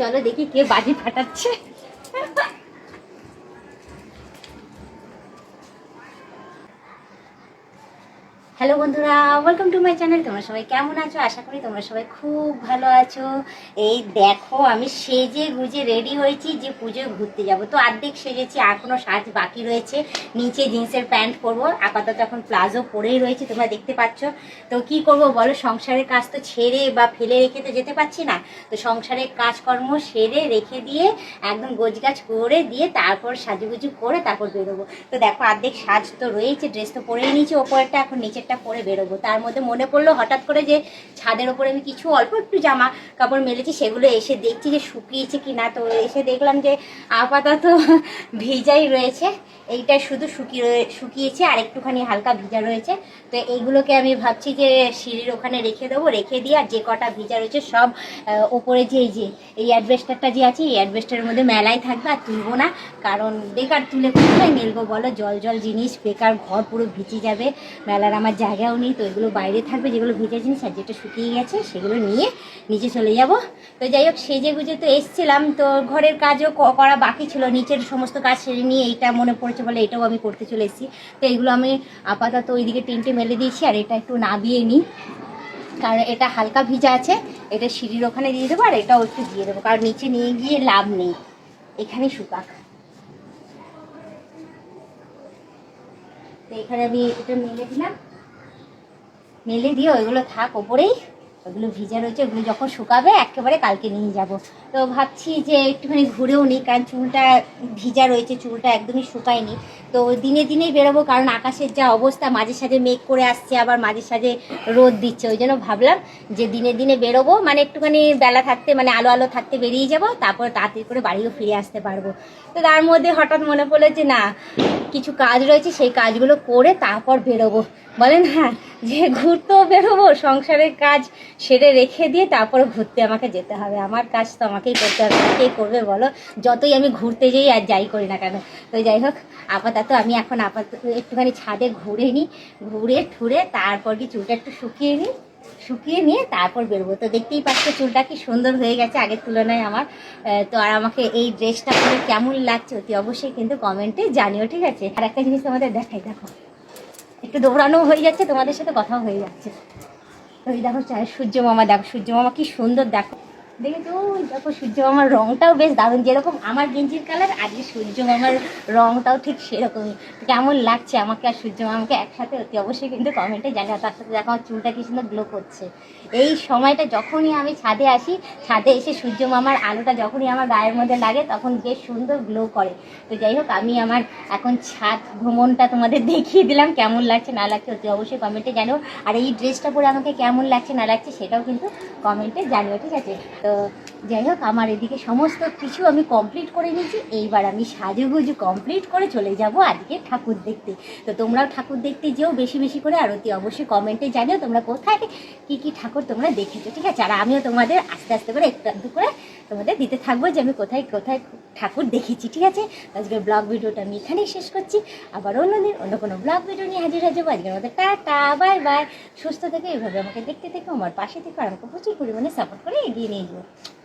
চলো দেখি কে বাজি ফাটাচ্ছে। হ্যালো বন্ধুরা ওয়েলকাম টু মাই চ্যানেল তোমরা সবাই কেমন আছো? আশা করি তোমরা সবাই খুব ভালো আছো। এই দেখো, আমি সেজে গুজে রেডি হয়েছি যে পুজোয় ঘুরতে যাব। তো অর্ধেক সেজেছি এখনও সাজ বাকি রয়েছে। নিচে জিন্সের প্যান্ট পরবো, আপাতত এখন প্লাজো পরেই রয়েছে, তোমরা দেখতে পাচ্ছ। তো কি করব বলো, সংসারের কাজ তো ছেড়ে বা ফেলে রেখে তো যেতে পারছি না। তো সংসারের কাজকর্ম সেরে রেখে দিয়ে একদম গোছগাছ করে দিয়ে তারপর সাজুগুজু করে তারপর বেরোবো। তো দেখো, অর্ধেক সাজ তো রয়েছে ড্রেস তো পরেই নিয়েছি, ওপরটা এখন নিচেরটা পরে বেরোবো। তার মধ্যে মনে পড়ল হঠাৎ করে যে ছাদের ওপরে আমি কিছু অল্প একটু জামা কাপড় মেলেছি, সেগুলো এসে দেখছি যে শুকিয়েছে কি না তো এসে দেখলাম যে আপাতত ভিজাই রয়েছে। এইটা শুধু শুকিয়ে শুকিয়েছে, আর একটুখানি হালকা ভিজা রয়েছে। তো এইগুলোকে আমি ভাবছি যে সিঁড়ির ওখানে রেখে দেবো, রেখে দিয়ে আর যে কটা ভিজা রয়েছে সব ওপরে যে এই যে, এই অ্যাডভেস্টারটা যে আছে, এই অ্যাডভেস্টারের মধ্যে মেলায় থাকবে আর তুলবো না। কারণ বেকার তুলে কোথায় মেলবো বলো? জল জল জিনিস, বেকার ঘর পুরো ভিজে যাবে। মেলার আমার জায়গাও নেই, তো এগুলো বাইরে থাকবে, যেগুলো ভিজে জিনিস আর যেটা শুকিয়ে গেছে, সেগুলো নিয়ে নিচে চলে যাব। তো যাই হোক, সেজে গুজে তো এসছিলাম, তো ঘরের কাজও করা বাকি ছিল, নিচের সমস্ত কাজ সেরে নিয়ে এইটা মনে পড়েছে বলে এটাও আমি করতে চলে এসেছি। তো এগুলো আমি আপাতত ওইদিকে তিনটে মেলে দিয়েছি, আর এটা একটু নাবিয়ে নিই, কারণ এটা হালকা ভিজা আছে, এটা সিঁড়ির ওখানে দিয়ে দেবো, আর এটাও একটু দিয়ে দেবো, কারণ নিচে নিয়ে গিয়ে লাভ নেই, এখানে শুকাক। তো এখানে আমি এটা মেলে দিলাম। মেলে দিয়ে ওইগুলো থাক ওপরেই। ওগুলো ভিজা রয়েছে, ওগুলো যখন শুকাবে, একেবারে কালকে নিয়ে যাব। তো ভাবছি যে একটুখানি ঘুরেও নিই, কারণ চুলটা ভিজা রয়েছে, চুলটা একদমই শুকায়নি। তো দিনে দিনেই বেরোবো, কারণ আকাশের যা অবস্থা, মাঝে সাঝে মেঘ করে আসছে, আবার মাঝে সাঝে রোদ দিচ্ছে। ওই জন্য ভাবলাম যে দিনে দিনে বেরোবো মানে একটুখানি বেলা থাকতে মানে আলো আলো থাকতে বেরিয়ে যাব, তারপর তাড়াতাড়ি করে বাড়িও ফিরে আসতে পারব। তো তার মধ্যে হঠাৎ মনে পড়ল যে না, কিছু কাজ রয়েছে, সেই কাজগুলো করে তারপর বেরোবো। বলেন হ্যাঁ যে ঘুরতেও বেরোবো, সংসারের কাজ সেরে রেখে দিয়ে তারপরে ঘুরতে আমাকে যেতে হবে। আমার কাজ তো আমাকেই করতে হবে কে করবে বলো। যতই আমি ঘুরতে যাই আর যাই করি না কেন। তো যাই হোক, আপাতত আমি এখন আপাতত একটুখানি ছাদে ঘুরে নিই, ঘুরে ঠুরে তারপর কি চুলটা একটু শুকিয়ে নিই, শুকিয়ে নিয়ে তারপর বেরোবো। তো দেখতেই পাচ্ছ চুলটা কি সুন্দর হয়ে গেছে আগের তুলনায় আমার। তো আর আমাকে এই ড্রেসটা পরে কেমন লাগছে অতি অবশ্যই কিন্তু কমেন্টে জানিও, ঠিক আছে? আর একটা জিনিস তোমাদের দেখাই, দেখো। একটু দৌড়ানো হয়ে যাচ্ছে, তোমাদের সাথে কথাও হয়ে যাচ্ছে। তো এই দেখো চাই সূর্য মামা, দেখো, সূর্য মামা কি সুন্দর দেখো। দেখেছ ওই দেখো সূর্য মামার রংটাও বেশ দারুণ। যেরকম আমার গেঞ্জির কালার, আজকে সূর্য মামার রংটাও ঠিক সেরকমই। কেমন লাগছে আমাকে আর সূর্য মামাকে একসাথে? অতি অবশ্যই কিন্তু কমেন্টে জানি তার সাথে দেখো আমার চুলটা কি সুন্দর গ্লো করছে। এই সময়টা যখনই আমি ছাদে আসি, ছাদে এসে সূর্য মামার আলোটা যখনই আমার গায়ের মধ্যে লাগে, তখন বেশ সুন্দর গ্লো করে। তো যাই হোক, আমি আমার এখন ছাদ ভ্রমণটা তোমাদের দেখিয়ে দিলাম। কেমন লাগছে, না লাগছে অতি অবশ্যই কমেন্টে জানিও। আর এই ড্রেসটা পরে আমাকে কেমন লাগছে, না লাগছে, সেটাও কিন্তু কমেন্টে জানিও, ঠিক আছে? তো যাই হোক, আমার এদিকে সমস্ত কিছু আমি কমপ্লিট করে নিয়েছি। এইবার আমি সাজুগুজু কমপ্লিট করে চলে যাব আজকে ঠাকুর দেখতে। তো তোমরাও ঠাকুর দেখতে যেও, বেশি বেশি করে আর অতি অবশ্যই কমেন্টে জানিও তোমরা কোথায়, কী কী ঠাকুর তোমরা দেখেছ, ঠিক আছে? আর আমিও তোমাদের আস্তে আস্তে করে একটু একটু করে তোমাদের দিতে থাকব যে আমি কোথায় কোথায় ঠাকুর দেখেছি, ঠিক আছে? আজকে ব্লগ ভিডিওটা আমি এখানেই শেষ করছি। আবার অন্যদিন অন্য কোনো ব্লগ ভিডিও নিয়ে হাজির হয়ে যাব। আজকের মধ্যে টাটা বাই বাই সুস্থ থেকে, এইভাবে আমাকে দেখতে থেকে, আমার পাশে থেকে, আর আমাকে প্রচুর পরিমাণে সাপোর্ট করে এগিয়ে নিয়ে যাব Obrigada.